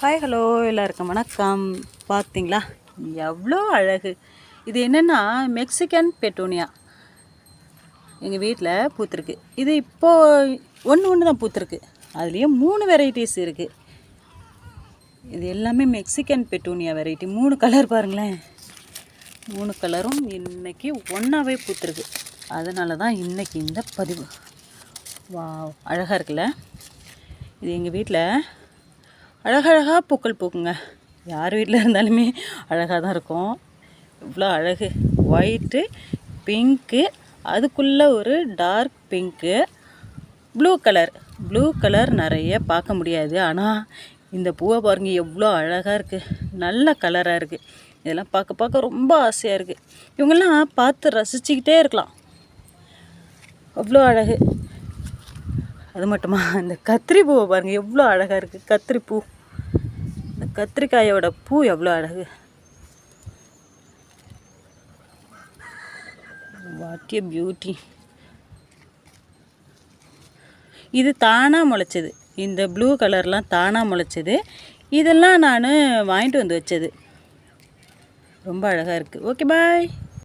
Hi hello எல்லாருக்கும் வணக்கம். பார்த்தீங்களா எவ்வளோ அழகு. இது என்னென்னா மெக்சிகன் பெட்டோனியா எங்கள் வீட்டில் பூத்துருக்கு. இது இப்போது ஒன்று ஒன்று தான் பூத்துருக்கு. அதுலேயும் மூணு வெரைட்டிஸ் இருக்குது இது எல்லாமே மெக்சிகன் பெட்டோனியா வெரைட்டி மூணு கலர் பாருங்களேன். மூணு கலரும் இன்றைக்கி ஒன்றாவே பூத்துருக்கு. அதனால தான் இன்றைக்கி இந்த பதிவு. வா அழகாக இருக்குல்ல? இது எங்கள் வீட்டில் அழகழகாக பூக்கள் பூக்குங்க. யார் வீட்டில் இருந்தாலுமே அழகாக தான் இருக்கும். இவ்வளோ அழகு. ஒயிட்டு பிங்க்கு அதுக்குள்ளே ஒரு dark pink blue colour blue colour நிறைய பார்க்க முடியாது. ஆனால் இந்த பூவை பாருங்கள் எவ்வளோ அழகாக இருக்குது நல்ல கலராக இருக்குது இதெல்லாம் பார்க்க பார்க்க ரொம்ப ஆசையாக இருக்குது இவங்கெல்லாம் பார்த்து ரசிச்சுக்கிட்டே இருக்கலாம். அவ்வளோ அழகு. அது மட்டுமா? இந்த கத்திரி பூவை பாருங்கள் எவ்வளோ அழகாக இருக்குது கத்திரி பூ. இந்த கத்திரிக்காயோட பூ எவ்வளோ அழகு. வாட் ஏ பியூட்டி இது தானாக முளைச்சது. இந்த ப்ளூ கலர்லாம் தானாக முளைச்சது. இதெல்லாம் நான் வாங்கிட்டு வந்து வச்சது. ரொம்ப அழகாக இருக்குது ஓகே பாய்